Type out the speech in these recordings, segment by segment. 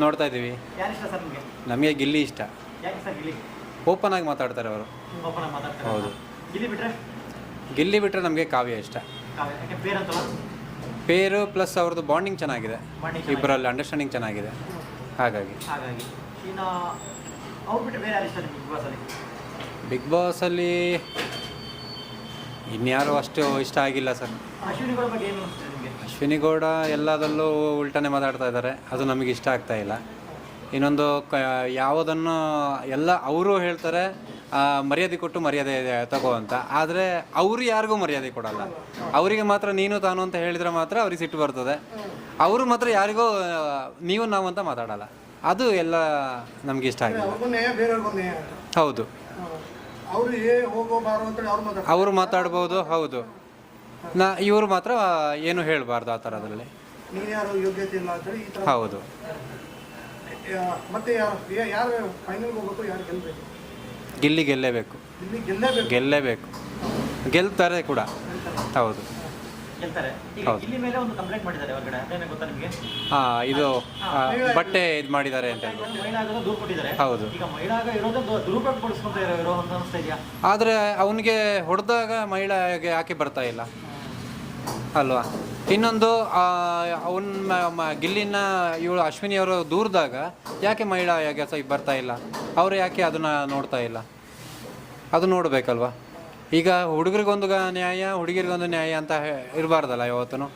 ನೋಡ್ತಾ ಇದ್ದೀವಿ. ನಿಮಗೆ? ಗಿಲ್ಲಿ ಇಷ್ಟ. ಓಪನ್ ಆಗಿ ಮಾತಾಡ್ತಾರೆ ಅವರು. ಹೌದು. ಗಿಲ್ಲಿ ಬಿಟ್ಟರೆ ನಮಗೆ ಕಾವ್ಯ ಇಷ್ಟ. ಪೇರು ಪ್ಲಸ್ ಅವ್ರದ್ದು ಬಾಂಡಿಂಗ್ ಚೆನ್ನಾಗಿದೆ. ಇಬ್ಬರಲ್ಲಿ ಅಂಡರ್ಸ್ಟ್ಯಾಂಡಿಂಗ್ ಚೆನ್ನಾಗಿದೆ. ಹಾಗಾಗಿ. ಬಿಗ್ ಬಾಸಲ್ಲಿ? ಇನ್ಯಾರು ಅಷ್ಟು ಇಷ್ಟ ಆಗಿಲ್ಲ ಸರ್. ಅಶ್ವಿನಿ ಗೌಡ ಬಗ್ಗೆ ಏನು ಅನಿಸ್ತದೆ ನಿಮಗೆ ಅಶ್ವಿನಿ ಗೌಡ ಎಲ್ಲದಲ್ಲೂ ಉಲ್ಟನೆ ಮಾತಾಡ್ತಾ ಇದ್ದಾರೆ. ಅದು ನಮಗೆ ಇಷ್ಟ ಆಗ್ತಾ ಇಲ್ಲ. ಇನ್ನೊಂದು ಕ ಯಾವುದನ್ನು ಎಲ್ಲ ಅವರು ಹೇಳ್ತಾರೆ ಮರ್ಯಾದೆ ಕೊಟ್ಟು ಮರ್ಯಾದೆ ತಗೋ ಅಂತ. ಆದರೆ ಅವರು ಯಾರಿಗೂ ಮರ್ಯಾದೆ ಕೊಡಲ್ಲ. ಅವರಿಗೆ ಮಾತ್ರ ನೀನು ತಾನು ಅಂತ ಹೇಳಿದರೆ ಮಾತ್ರ ಅವ್ರಿಗೆ ಸಿಟ್ಟು ಬರ್ತದೆ. ಅವರು ಮಾತ್ರ ಯಾರಿಗೂ ನೀವು ನಾವು ಅಂತ ಮಾತಾಡಲ್ಲ. ಅದು ಎಲ್ಲ ನಮಗೆ ಇಷ್ಟ ನ್ಯಾಯ ಹೌದು. ಅವರು ಮಾತಾಡ್ಬೋದು ಹೌದು. ನಾ ಇವರು ಮಾತ್ರ ಏನು ಹೇಳಬಾರ್ದು ಆ ಥರದಲ್ಲಿ ನೀನು ಯಾರು ಯೋಗ್ಯತೆ ಇಲ್ಲ ಅಂತೇಳಿ ಈ ಥರ ಹೌದು. ಯಾ- ಮತ್ತೆ ಯಾರು ಯಾ- ಯಾರು ಫೈನಲ್ಗೆ ಹೋಗ್ಬೇಕು ಯಾರು ಗೆಲ್ಲಬೇಕು ಗಿಲ್ಲಿ ಗೆಲ್ಲೇಬೇಕು. ಇಲ್ಲಿ ಗೆಲ್ಲೇಬೇಕು. ಗೆಲ್ಲೇಬೇಕು. ಗೆಲ್ತಾರೆ ಕೂಡ. ಹೌದು. ಗೆಲ್ತಾರೆ. ಈಗ ಹೌದು. ಗಿಲ್ಲಿ ಮೇಲೆ ಒಂದು ಕಂಪ್ಲೇಂಟ್ ಮಾಡಿದ್ದಾರೆ ಹೊರಗಡೆ ಅದೇನೇ ಗೊತ್ತಾ ನಿಮಗೆ? ಹಾಂ ಇದು ಆ, ಬಟ್ಟೆ ಇದು ಮಾಡಿದ್ದಾರೆ ಅಂತ ಹೇಳಿ ಕೊಟ್ಟಿದ್ದಾರೆ. ಹೌದು. ಈಗ ಮಹಿಳಾ ಆಗ ಇರೋದೇ ದು- ಇರೋ ಇರೋ ಅಂತ ಅನಿಸ್ತಾ ಇದೆಯಾ? ಆದರೆ ಅವನಿಗೆ ಹೊಡೆದಾಗ ಮಹಿಳೆಗೆ ಯಾಕೆ ಬರ್ತಾ ಇಲ್ಲ. ಅಲ್ವಾ? ಇನ್ನೊಂದು ಅವನ ಗಿಲ್ಲಿನ ಇವಳು ಅಶ್ವಿನಿ ಅವರು ದೂರದಾಗ ಯಾಕೆ ಮಹಿಳಾ ಯಾಕೆ ಸ ಬರ್ತಾ ಇಲ್ಲ? ಅವರು ಯಾಕೆ ಅದನ್ನು ನೋಡ್ತಾ ಇಲ್ಲ? ಅದು ನೋಡಬೇಕಲ್ವಾ? ಈಗ ಹುಡುಗರಿಗೊಂದು ನ್ಯಾಯ, ಹುಡುಗಿರಿಗೊಂದು ನ್ಯಾಯ ಅಂತ ಇರಬಾರ್ದಲ್ಲ ಯಾವತ್ತೂ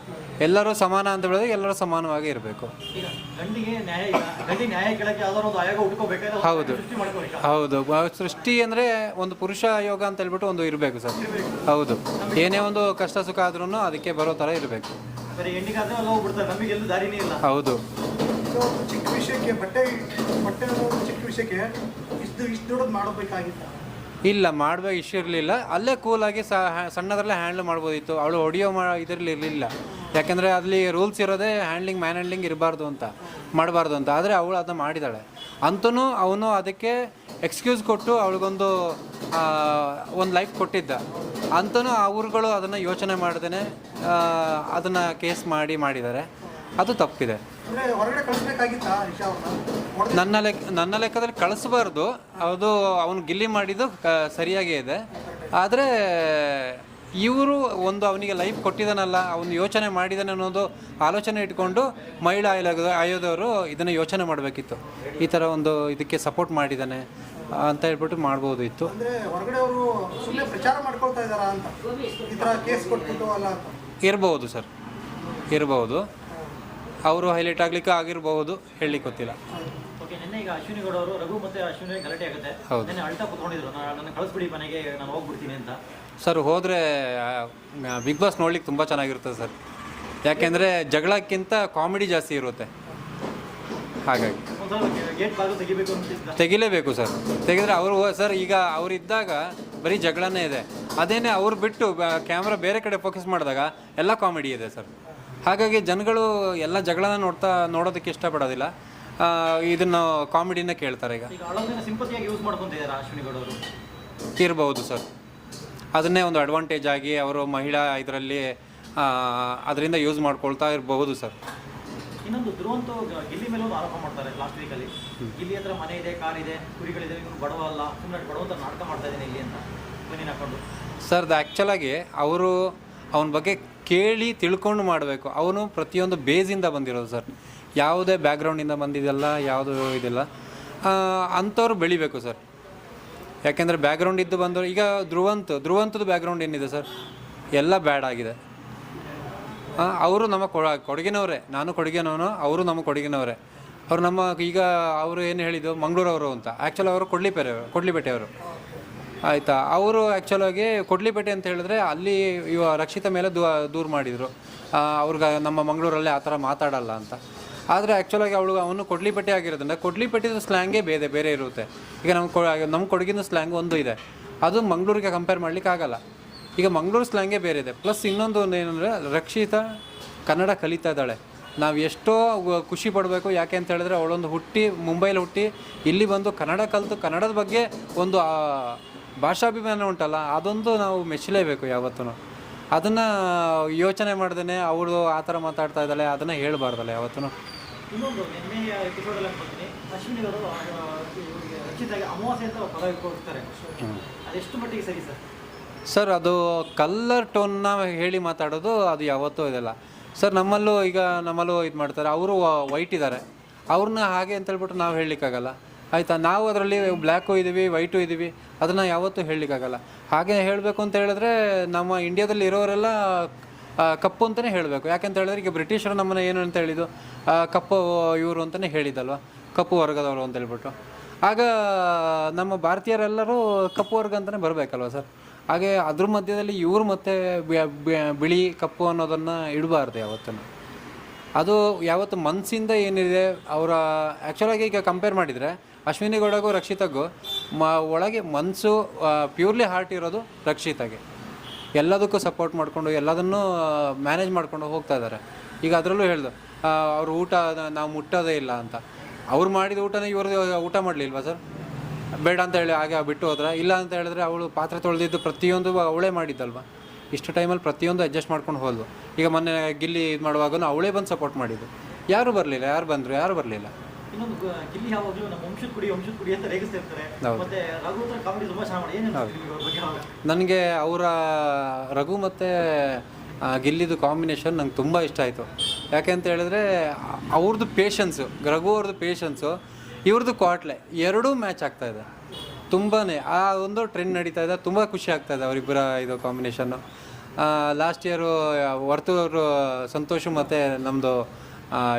ಎಲ್ಲರೂ ಸಮಾನ ಅಂತ ಹೇಳಿದ್ರೆ ಎಲ್ಲರೂ ಸಮಾನವಾಗಿ ಇರಬೇಕು. ಈಗ ಗಂಡಿಗೆ ನ್ಯಾಯ ಇಲ್ಲ. ಗಂಡಿ ನ್ಯಾಯ ಕೇಳಕ್ಕೆ ಯಾವ್ದಾದ್ರು ಒಂದು ಆಯೋಗ ಹುಡ್ಕೋಬೇಕಾದ್ರೆ ಒಂದು ಹೌದು. ಸೃಷ್ಟಿ ಮಾಡ್ಕೋಬೇಕಾ ಹೌದು. ಬ- ಸೃಷ್ಟಿ ಅಂದರೆ ಒಂದು ಪುರುಷ ಯೋಗ ಅಂತ ಹೇಳ್ಬಿಟ್ಟು ಒಂದು ಇರಬೇಕು ಸರ್. ಹೌದು. ಏನೇ ಒಂದು ಕಷ್ಟ ಸುಖ ಆದ್ರೂ ಅದಕ್ಕೆ ಬರೋ ಥರ ಇರಬೇಕು. ಬರೀ ಹೆಣ್ಣಿಗಾದ್ರೆ ಅಲ್ಲಿ ಹೋಗ್ಬಿಡ್ತಾರೆ ನಮಗೆ ಎಲ್ಲೂ ದಾರಿನೇ ಇಲ್ಲ. ಹೌದು. ಇದು ಒಂದು ಚಿಕ್ಕ ವಿಷಯಕ್ಕೆ ಬಟ್ಟೆ ಬಟ್ಟೆ ಅನ್ನೋ ಒಂದು ಚಿಕ್ಕ ವಿಷಯಕ್ಕೆ ಇಷ್ಟು ಇಷ್ಟು ದೊಡ್ಡದು ಮಾಡಬೇಕಾಗಿತ್ತು? ಇಲ್ಲ ಮಾಡುವ ಇಶ್ಯೂ ಇರಲಿಲ್ಲ. ಅಲ್ಲೇ ಕೂಲಾಗಿ ಸಣ್ಣದ್ರಲ್ಲೇ ಹ್ಯಾಂಡ್ಲ್ ಮಾಡ್ಬೋದಿತ್ತು. ಅವಳು ಹೊಡಿಯೋ ಮಾ ಇದರಲ್ಲಿ ಇರಲಿಲ್ಲ ಯಾಕೆಂದರೆ ಅಲ್ಲಿ ರೂಲ್ಸ್ ಇರೋದೇ ಹ್ಯಾಂಡ್ಲಿಂಗ್ ಮ್ಯಾನ್ ಹ್ಯಾಂಡ್ಲಿಂಗ್ ಇರಬಾರ್ದು ಅಂತ, ಮಾಡಬಾರ್ದು ಅಂತ. ಆದರೆ ಅವಳು ಅದನ್ನ ಮಾಡಿದಾಳೆ. ಅಂತೂ ಅವನು ಅದಕ್ಕೆ ಎಕ್ಸ್ಕ್ಯೂಸ್ ಕೊಟ್ಟು ಅವಳಿಗೊಂದು ಒಂದು ಲೈಫ್ ಕೊಟ್ಟಿದ್ದ. ಅಂತೂ ಅವ್ರುಗಳು ಅದನ್ನು ಯೋಚನೆ ಮಾಡ್ದೇ ಅದನ್ನು ಕೇಸ್ ಮಾಡಿ ಮಾಡಿದ್ದಾರೆ ಅದು ತಪ್ಪಿದೆ. ನನ್ನ ಲೆಕ್ಕ ನನ್ನ ಲೆಕ್ಕದಲ್ಲಿ ಕಳಿಸಬಾರ್ದು. ಅದು ಅವನು ಗಿಲ್ಲಿ ಮಾಡಿದ್ದು ಸರಿಯಾಗೇ ಇದೆ. ಆದರೆ ಇವರು ಒಂದು ಅವನಿಗೆ ಲೈಫ್ ಕೊಟ್ಟಿದ್ದಾನಲ್ಲ ಅವನು ಯೋಚನೆ ಮಾಡಿದಾನೆ ಅನ್ನೋದು ಆಲೋಚನೆ ಇಟ್ಕೊಂಡು ಮಹಿಳಾ ಆಯೋಗ ಆಯೋಗದವರು ಇದನ್ನು ಯೋಚನೆ ಮಾಡಬೇಕಿತ್ತು. ಈ ಥರ ಒಂದು ಇದಕ್ಕೆ ಸಪೋರ್ಟ್ ಮಾಡಿದ್ದಾನೆ ಅಂತ ಹೇಳ್ಬಿಟ್ಟು ಮಾಡ್ಬೋದು ಇತ್ತು. ಇರ್ಬೋದು ಸರ್. ಇರಬಹುದು ಅವರು ಹೈಲೈಟ್ ಆಗ್ಲಿಕ್ಕೆ ಆಗಿರಬಹುದು ಹೇಳಲಿಕ್ಕೆ ಗೊತ್ತಿಲ್ಲ. ಓಕೆ ನಿನ್ನೆ ಈಗ ಅಶ್ವಿನಿ ಗೌಡ ಅವರು ರಘು ಮತ್ತೆ ಅಶ್ವಿನಿ ಗಲಾಟೆ ಆಗುತ್ತೆ. ಹೌದು. ನಿನ್ನೆ ಅಳ್ತಾ ಕುತ್ಕೊಂಡಿದ್ರು. ನಾನು ನನ್ನ ಕಳಿಸ್ಬಿಡಿ ಮನೆಗೆ ನಾನು ಹೋಗ್ಬಿಡ್ತೀನಿ ಅಂತ. ಸರ್ ಹೋದರೆ ಬಿಗ್ ಬಾಸ್ ನೋಡ್ಲಿಕ್ಕೆ ತುಂಬ ಚೆನ್ನಾಗಿರುತ್ತೆ ಸರ್. ಯಾಕೆಂದರೆ ಜಗಳಕ್ಕಿಂತ ಕಾಮಿಡಿ ಜಾಸ್ತಿ ಇರುತ್ತೆ. ಹಾಗಾಗಿ. ಒಂದ್ಸಲ ಗೇಟ್ ಬಾಗಿಲು ತೆಗಿಬೇಕು ಅಂತಿದ್ದ ತೆಗಿಲೇಬೇಕು ಸರ್. ತೆಗೆದ್ರೆ ಅವರು ಸರ್ ಈಗ ಅವರಿದ್ದಾಗ ಇದ್ದಾಗ ಬರೀ ಜಗಳನೇ ಇದೆ. ಅದೇನೇ ಅವ್ರು ಬಿಟ್ಟು ಕ್ಯಾಮ್ರಾ ಬೇರೆ ಕಡೆ ಫೋಕಸ್ ಮಾಡಿದಾಗ ಎಲ್ಲ ಕಾಮಿಡಿ ಇದೆ ಸರ್. ಹಾಗಾಗಿ ಜನಗಳು ಎಲ್ಲ ಜಗಳನ ನೋಡ್ತಾ ನೋಡೋದಕ್ಕೆ ಇಷ್ಟಪಡೋದಿಲ್ಲ. ಇದನ್ನು ಕಾಮಿಡಿನ ಕೇಳ್ತಾರೆ ಈಗ. ಇರಬಹುದು ಸರ್. ಅದನ್ನೇ ಒಂದು ಅಡ್ವಾಂಟೇಜ್ ಆಗಿ ಅವರು ಮಹಿಳಾ ಇದರಲ್ಲಿ ಅದರಿಂದ ಯೂಸ್ ಮಾಡ್ಕೊಳ್ತಾ ಇರಬಹುದು ಸರ್. ಇನ್ನೊಂದು ಧ್ರುವಂತ ಗಿಲ್ಲಿ ಮೇಲೆ ಒಂದು ಆರೋಪ ಮಾಡ್ತಾರೆ ಲಾಸ್ಟ್ ವೀಕಲ್ಲಿ ಗಿಲ್ಲಿ ಹತ್ರ ಮನೆ ಇದೆ ಕಾರ್ ಇದೆ ಕುರಿಗಳಿದೆ ಇವನು ಬಡವ ಅಲ್ಲ ಸುಮ್ಮನೆ ಬಡವಂತ ನಾಟಕ ಮಾಡ್ತಾ ಇದ್ದೀನಿ ಇಲ್ಲಿ ಅಂತ ಬನ್ನಿ ಹಾಕೊಂಡು. ಸರ್ ಆ್ಯಕ್ಚುಲಾಗಿ ಅವರು ಅವನ ಬಗ್ಗೆ ಕೇಳಿ ತಿಳ್ಕೊಂಡು ಮಾಡಬೇಕು. ಅವನು ಪ್ರತಿಯೊಂದು ಬೇಸಿಂದ ಬಂದಿರೋದು ಸರ್ ಯಾವುದೇ ಬ್ಯಾಕ್ಗ್ರೌಂಡಿಂದ ಬಂದಿದೆಯಲ್ಲ, ಯಾವುದು ಇದಿಲ್ಲ. ಅಂಥವ್ರು ಬೆಳಿಬೇಕು ಸರ್ ಯಾಕೆಂದರೆ ಬ್ಯಾಕ್ಗ್ರೌಂಡ್ ಇದ್ದು ಬಂದವರು, ಈಗ ಧ್ರುವಂತ್, ಧ್ರುವಂತದ ಬ್ಯಾಕ್ಗ್ರೌಂಡ್ ಏನಿದೆ ಸರ್ ಎಲ್ಲ ಬ್ಯಾಡ್ ಆಗಿದೆ. ಅವರು ನಮ್ಮ ಕೊಡಗಿನವರೇ. ನಾನು ಕೊಡಗಿನವನು, ಅವರು ನಮ್ಮ ಕೊಡಗಿನವರೇ. ಅವರು ನಮ್ಮ, ಈಗ ಅವರು ಏನು ಹೇಳಿದ್ದು? ಮಂಗಳೂರವರು ಅಂತ. ಆ್ಯಕ್ಚುಲಿ ಅವರು ಕೊಡ್ಲಿಪೇರೆ, ಕೊಡ್ಲಿಪೇಟೆಯವರು. ಆಯಿತಾ? ಅವರು ಆ್ಯಕ್ಚುಲಾಗಿ ಕೊಡ್ಲಿಪೇಟೆ ಅಂತ ಹೇಳಿದ್ರೆ ಅಲ್ಲಿ ಇವ ರಕ್ಷಿತ ಮೇಲೆ ದೂ ಮಾಡಿದ್ರು. ಮಾಡಿದರು ಅವ್ರಿಗೆ ನಮ್ಮ ಮಂಗಳೂರಲ್ಲಿ ಆ ಥರ ಮಾತಾಡಲ್ಲ ಅಂತ. ಆದರೆ ಆ್ಯಕ್ಚುಲಾಗಿ ಅವಳು, ಅವನು ಕೊಡ್ಲಿಪೇಟೆ ಆಗಿರೋದ್ರಿಂದ ಕೊಡ್ಲಿಪೇಟೆದು ಸ್ಲ್ಯಾಂಗೇ ಬೇರೆ ಬೇರೆ ಇರುತ್ತೆ. ಈಗ ನಮ್ಮ ಕೊ ನಮ್ಮ ಕೊಡಗಿನ ಸ್ಲ್ಯಾಂಗ್ ಒಂದು ಇದೆ. ಅದು ಮಂಗಳೂರಿಗೆ ಕಂಪೇರ್ ಮಾಡ್ಲಿಕ್ಕೆ ಆಗಲ್ಲ. ಈಗ ಮಂಗಳೂರು ಸ್ಲ್ಯಾಂಗೇ ಬೇರೆ ಇದೆ. ಪ್ಲಸ್ ಇನ್ನೊಂದು ಏನಂದರೆ ರಕ್ಷಿತ ಕನ್ನಡ ಕಲಿತಾ ಇದ್ದಾಳೆ. ನಾವು ಎಷ್ಟೋ ಖುಷಿ ಪಡಬೇಕು ಯಾಕೆ ಅಂತ ಹೇಳಿದ್ರೆ ಅವಳೊಂದು ಹುಟ್ಟಿ, ಮುಂಬೈಲಿ ಹುಟ್ಟಿ ಇಲ್ಲಿ ಬಂದು ಕನ್ನಡ ಕಲಿತು ಕನ್ನಡದ ಬಗ್ಗೆ ಒಂದು ಭಾಷಾಭಿಮಾನ ಉಂಟಲ್ಲ ಅದೊಂದು ನಾವು ಮೆಚ್ಚಲೇಬೇಕು ಯಾವತ್ತೂ ಅದನ್ನು ಯೋಚನೆ ಮಾಡ್ದೇ ಅವರು ಆ ಥರ ಮಾತಾಡ್ತಾ ಇದ್ದಾಳೆ ಅದನ್ನು ಹೇಳಬಾರ್ದಲ್ಲ ಯಾವತ್ತೂ ಇನ್ನೊಂದು ನಿನ್ನೆಯ ಎಪಿಸೋಡಲ್ಲಿ ಅನ್ಕೊಳ್ತೀನಿ ಅಶ್ವಿನಿ ಅವರು ಆ, ಇವ್ರಿಗೆ ರಕ್ಷಿತಾಗಿ ಅಮಾವಾಸ್ಯೆ ಅಂತ ಪದ ಇಟ್ಕೊಳ್ತಾರೆ ಅದೆಷ್ಟು ಮಟ್ಟಿಗೆ ಸರಿ ಸರ್? ಸರ್ ಅದು ಕಲ್ಲರ್ ಟೋನ್ನ ಹೇಳಿ ಮಾತಾಡೋದು ಅದು ಯಾವತ್ತೂ ಇದೆಲ್ಲ. ಸರ್ ನಮ್ಮಲ್ಲೂ ಈಗ ನಮ್ಮಲ್ಲೂ ಇದು ಮಾಡ್ತಾರೆ. ಅವರು ವೈಟ್ ಇದ್ದಾರೆ. ಅವ್ರನ್ನ ಹಾಗೆ ಅಂತ ಹೇಳ್ಬಿಟ್ಟು ನಾವು ಹೇಳಲಿಕ್ಕಾಗಲ್ಲ. ಆಯಿತಾ? ನಾವು ಅದರಲ್ಲಿ ಬ್ಲ್ಯಾಕು ಇದ್ದೀವಿ, ವೈಟು ಇದ್ದೀವಿ, ಅದನ್ನು ಯಾವತ್ತೂ ಹೇಳಲಿಕ್ಕಾಗಲ್ಲ. ಹಾಗೆ ಹೇಳಬೇಕು ಅಂತ ಹೇಳಿದ್ರೆ ನಮ್ಮ ಇಂಡಿಯಾದಲ್ಲಿ ಇರೋರೆಲ್ಲ ಕಪ್ಪು ಅಂತಲೇ ಹೇಳಬೇಕು. ಯಾಕೆಂತ ಹೇಳಿದ್ರೆ ಈಗ ಬ್ರಿಟಿಷರು ನಮ್ಮನ್ನು ಏನು ಅಂತ ಹೇಳಿದ್ದು? ಕಪ್ಪು ಇವರು ಅಂತಲೇ ಹೇಳಿದ್ದಲ್ವ? ಕಪ್ಪು ವರ್ಗದವರು ಅಂತ ಹೇಳ್ಬಿಟ್ಟು. ಆಗ ನಮ್ಮ ಭಾರತೀಯರೆಲ್ಲರೂ ಕಪ್ಪು ವರ್ಗ ಅಂತಲೇ ಬರಬೇಕಲ್ವ ಸರ್? ಹಾಗೆ ಅದ್ರ ಮಧ್ಯದಲ್ಲಿ ಇವರು ಮತ್ತೆ ಬಿಳಿ ಕಪ್ಪು ಅನ್ನೋದನ್ನು ಇಡಬಾರ್ದು ಯಾವತ್ತೂ ಅದು ಯಾವತ್ತು ಮನಸ್ಸಿಂದ ಏನಿದೆ, ಅವರ ಆ್ಯಕ್ಚುಲಾಗಿ ಈಗ ಕಂಪೇರ್ ಮಾಡಿದರೆ, ಅಶ್ವಿನಿ ಗೌಡಗೂ ರಕ್ಷಿತಗೂ ಮ, ಒಳಗೆ ಮನಸ್ಸು ಪ್ಯೂರ್ಲಿ ಹಾರ್ಟ್ ಇರೋದು ರಕ್ಷಿತಾಗೆ. ಎಲ್ಲದಕ್ಕೂ ಸಪೋರ್ಟ್ ಮಾಡಿಕೊಂಡು, ಎಲ್ಲದನ್ನೂ ಮ್ಯಾನೇಜ್ ಮಾಡ್ಕೊಂಡು ಹೋಗ್ತಾ ಇದ್ದಾರೆ. ಈಗ ಅದರಲ್ಲೂ ಹೇಳ್ದು ಅವರು ಊಟ, ನಾವು ಮುಟ್ಟೋದೇ ಇಲ್ಲ ಅಂತ. ಅವ್ರು ಮಾಡಿದ ಊಟನ ಇವ್ರದ್ದು, ಊಟ ಮಾಡಲಿಲ್ವಾ ಸರ್? ಬೇಡ ಅಂತ ಹೇಳಿ ಹಾಗೆ ಬಿಟ್ಟು ಹೋದ್ರೆ, ಇಲ್ಲ ಅಂತ ಹೇಳಿದ್ರೆ ಅವಳು ಪಾತ್ರೆ ತೊಳೆದಿದ್ದು ಪ್ರತಿಯೊಂದು ಅವಳೇ ಮಾಡಿದ್ದಲ್ವಾ? ಇಷ್ಟು ಟೈಮಲ್ಲಿ ಪ್ರತಿಯೊಂದು ಅಡ್ಜಸ್ಟ್ ಮಾಡ್ಕೊಂಡು ಹೋದ್ವು. ಈಗ ಮೊನ್ನೆ ಗಿಲ್ಲಿ ಇದು ಮಾಡುವಾಗ ಅವಳೇ ಬಂದು ಸಪೋರ್ಟ್ ಮಾಡಿದ್ದು. ಯಾರು ಬರಲಿಲ್ಲ ಯಾರು ಬಂದರು ಯಾರು ಬರಲಿಲ್ಲ? ನನಗೆ ಅವರ ರಘು ಮತ್ತು ಗಿಲ್ಲಿದು ಕಾಂಬಿನೇಷನ್ ನಂಗೆ ತುಂಬ ಇಷ್ಟ ಆಯಿತು. ಯಾಕೆ ಅಂತ ಹೇಳಿದ್ರೆ ಅವ್ರದ್ದು ಪೇಷನ್ಸು ರಘು ಅವ್ರದ್ದು ಪೇಷನ್ಸು ಇವ್ರದ್ದು ಕ್ವಾಟ್ಲೆ ಎರಡೂ ಮ್ಯಾಚ್ ಆಗ್ತಾ ಇದೆ. ತುಂಬಾ ಆ ಒಂದು ಟ್ರೆಂಡ್ ನಡೀತಾ ಇದೆ ತುಂಬ ಖುಷಿ ಆಗ್ತಾ ಇದೆ ಅವರಿಬ್ಬರ ಇದು combination last year Varthur Santhosh ಮತ್ತು ನಮ್ಮದು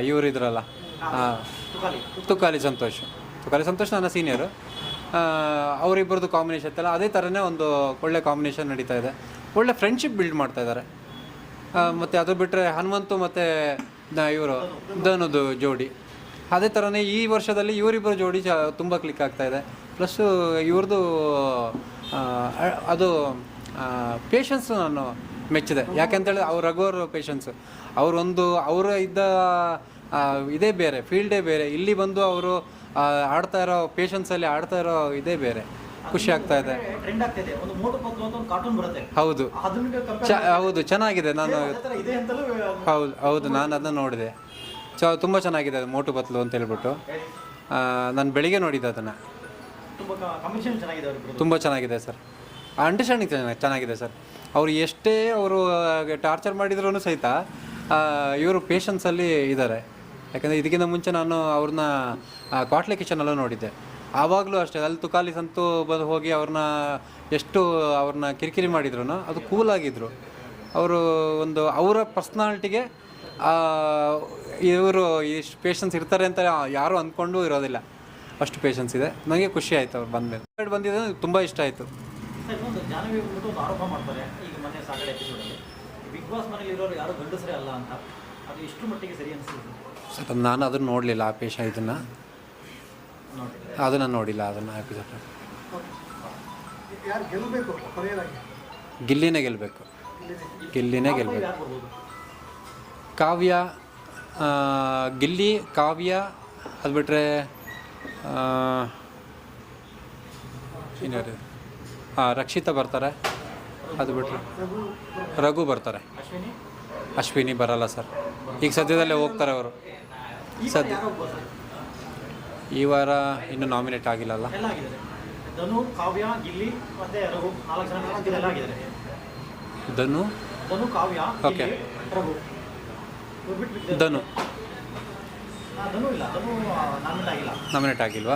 ಇವರು ಇದ್ರಲ್ಲ. ಆ, ತುಕಾಲಿ. ಸಂತೋಷ್. ತುಕಾಲಿ ಸಂತೋಷ್ ನನ್ನ ಸೀನಿಯರು ಅವರಿಬ್ಬರದ್ದು ಕಾಂಬಿನೇಷನ್ ಇತ್ತಲ್ಲ ಅದೇ ಥರನೇ ಒಂದು ಒಳ್ಳೆ ಕಾಂಬಿನೇಷನ್ ನಡೀತಾ ಇದೆ. ಒಳ್ಳೆ ಫ್ರೆಂಡ್ಶಿಪ್ ಬಿಲ್ಡ್ ಮಾಡ್ತಾ ಇದ್ದಾರೆ ಮತ್ತು ಅದು ಬಿಟ್ಟರೆ ಹನುಮಂತು ಮತ್ತು ಇವರು ಧನುದು ಜೋಡಿ. ಅದೇ ಥರನೇ ಈ ವರ್ಷದಲ್ಲಿ ಇವರಿಬ್ಬರು ಜೋಡಿ ಚ ತುಂಬ ಕ್ಲಿಕ್ ಆಗ್ತಾ ಇದೆ. ಪ್ಲಸ್ಸು ಇವ್ರದ್ದು ಅದು ಪೇಷನ್ಸ್ ನಾನು ಮೆಚ್ಚಿದೆ. ಯಾಕೆಂತೇಳಿ ಅವ್ರ ರಘುವರ್ ಪೇಷನ್ಸು ಅವರೊಂದು ಅವರ ಇದ್ದ ಇದೇ ಬೇರೆ ಫೀಲ್ಡೇ ಬೇರೆ. ಇಲ್ಲಿ ಬಂದು ಅವರು ಆಡ್ತಾ ಇರೋ ಪೇಷನ್ಸಲ್ಲಿ ಆಡ್ತಾ ಇರೋ ಇದೇ ಬೇರೆ. ಖುಷಿ ಆಗ್ತಾ ಇದೆ. ಹೌದು. ಹೌದು ಚೆನ್ನಾಗಿದೆ. ನಾನು ಹೌದು ಹೌದು ನಾನು ಅದನ್ನ ನೋಡಿದೆ. ಸೊ ತುಂಬ ಚೆನ್ನಾಗಿದೆ ಅದು ಮೋಟು ಬತ್ಲು ಅಂತ ಹೇಳ್ಬಿಟ್ಟು. ನಾನು ಬೆಳಿಗ್ಗೆ ನೋಡಿದ್ದೆ ಅದನ್ನು. ತುಂಬ ಚೆನ್ನಾಗಿದೆ ಸರ್. ಅಂಡರ್ಸ್ಟ್ಯಾಂಡಿಂಗ್ ಚೆನ್ನಾಗಿ ಚೆನ್ನಾಗಿದೆ ಸರ್. ಅವರು ಎಷ್ಟೇ ಅವರು ಟಾರ್ಚರ್ ಮಾಡಿದ್ರು ಸಹಿತ ಇವರು ಪೇಷನ್ಸಲ್ಲಿ ಇದ್ದಾರೆ. ಯಾಕಂದರೆ ಇದಕ್ಕಿಂತ ಮುಂಚೆ ನಾನು ಅವ್ರನ್ನ ಕ್ವಾಟ್ಲೆ ಕಿಚನಲ್ಲೂ ನೋಡಿದ್ದೆ. ಆವಾಗಲೂ ಅಷ್ಟೇ, ಅಲ್ಲಿ ತುಕಾಲಿ ಸಂತು ಬಂದು ಹೋಗಿ ಅವ್ರನ್ನ ಎಷ್ಟು ಅವ್ರನ್ನ ಕಿರಿಕಿರಿ ಮಾಡಿದ್ರು ಅದು ಕೂಲಾಗಿದ್ದರು ಅವರು ಒಂದು, ಅವರ ಪರ್ಸ್ನಾಲಿಟಿಗೆ ಇವರು ಇಷ್ಟು ಪೇಷನ್ಸ್ ಇರ್ತಾರೆ ಅಂತ ಯಾರೂ ಅಂದ್ಕೊಂಡು ಇರೋದಿಲ್ಲ. ಅಷ್ಟು ಪೇಷನ್ಸ್ ಇದೆ. ನನಗೆ ಖುಷಿ ಆಯಿತು ಅವ್ರು ಬಂದಮೇಲೆ. ಬಂದಿದ್ದು ತುಂಬ ಇಷ್ಟ ಆಯಿತು. ಜಾಹ್ನವಿ ಬಂದ್ಬಿಟ್ಟು ಒಂದು ಆರೋಪ ಮಾಡ್ತಾರೆ. ಈಗ ಮೊನ್ನೆ ಸಾಗಡೆ ಎಪಿಸೋಡಲ್ಲಿ ಬಿಗ್ ಬಾಸ್ ಮನೇಲಿ ಇರೋರು ಯಾರು ಗಂಡಸರೇ ಅಲ್ಲ ಅಂತ. ಅದು ಎಷ್ಟು ಮಟ್ಟಿಗೆ ಸರಿ ಅನಿಸ್ತದೆ ಸರ್ ನಾನು ಅದನ್ನು ನೋಡಲಿಲ್ಲ ಆ ಪೇಶ ಇದನ್ನು. ಅದನ್ನು ನೋಡಿಲ್ಲ ಅದನ್ನು ಎಪಿಸೋಡ್ ಯಾರು ಗೆಲ್ಲಬೇಕು ಕೊನೆಯದಾಗಿ ಗಿಲ್ಲಿನೇ ಗೆಲ್ಲಬೇಕು. ಗಿಲ್ಲಿನೇ. ಗೆಲ್ಲಬೇಕು ಕಾವ್ಯ ಗಿಲ್ಲಿ ಕಾವ್ಯ ಅದು ಬಿಟ್ಟರೆ ಇನ್ಯಾರು? ಹಾಂ ರಕ್ಷಿತಾ ಬರ್ತಾರೆ. ಅದು ಬಿಟ್ಟರೆ ರಘು ಬರ್ತಾರೆ. ಅಶ್ವಿನಿ ಬರಲ್ಲ ಸರ್. ಈಗ ಸದ್ಯದಲ್ಲೇ ಹೋಗ್ತಾರೆ ಅವರು. ಸದ್ಯ ಈ ವಾರ ಇನ್ನೂ ನಾಮಿನೇಟ್ ಆಗಿಲ್ಲಲ್ಲ? ಧನು ಓಕೆ. ಧನು. ನಾಮಿನೇಟ್ ಆಗಿಲ್ವಾ?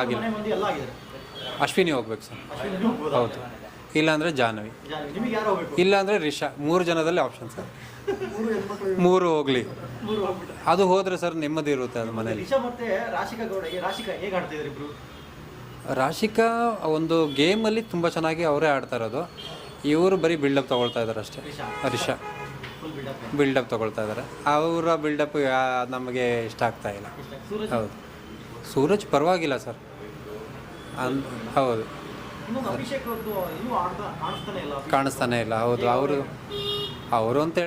ಆಗಿಲ್ಲ. ಅಶ್ವಿನಿ ಹೋಗ್ಬೇಕು ಸರ್? ಹೌದು. ಇಲ್ಲಾಂದರೆ ಜಾಹ್ನವಿ. ಇಲ್ಲಾಂದರೆ ರಿಷಾ. ಮೂರು ಜನದಲ್ಲಿ ಆಪ್ಷನ್ ಸರ್. ಮೂರು ಹೋಗ್ಲಿ. ಅದು ಹೋದರೆ ಸರ್ ನೆಮ್ಮದಿ ಇರುತ್ತೆ ಅದು ಮನೇಲಿ. ರಾಶಿಕಾ ಒಂದು ಒಂದು ಗೇಮಲ್ಲಿ ತುಂಬ ಚೆನ್ನಾಗಿ ಅವರೇ ಆಡ್ತಾ ಇರೋದು. ಇವರು ಬರೀ ಬಿಲ್ಡಪ್ ತಗೊಳ್ತಾ ಇದ್ದಾರೆ ಅಷ್ಟೇ. ರಿಷಾ. ಬಿಲ್ಡಪ್ ತೊಗೊಳ್ತಾ ಇದ್ದಾರೆ ಅವರ ಬಿಲ್ಡಪ್ ನಮಗೆ ಇಷ್ಟ ಆಗ್ತಾ ಇಲ್ಲ. ಹೌದು. ಸೂರಜ್ ಪರವಾಗಿಲ್ಲ ಸರ್. ಅನ್ ಹೌದು. ಕಾಣಿಸ್ತಾನೆ ಇಲ್ಲ ಹೌದು. ಅವರು. ಅವರು ಅಂತ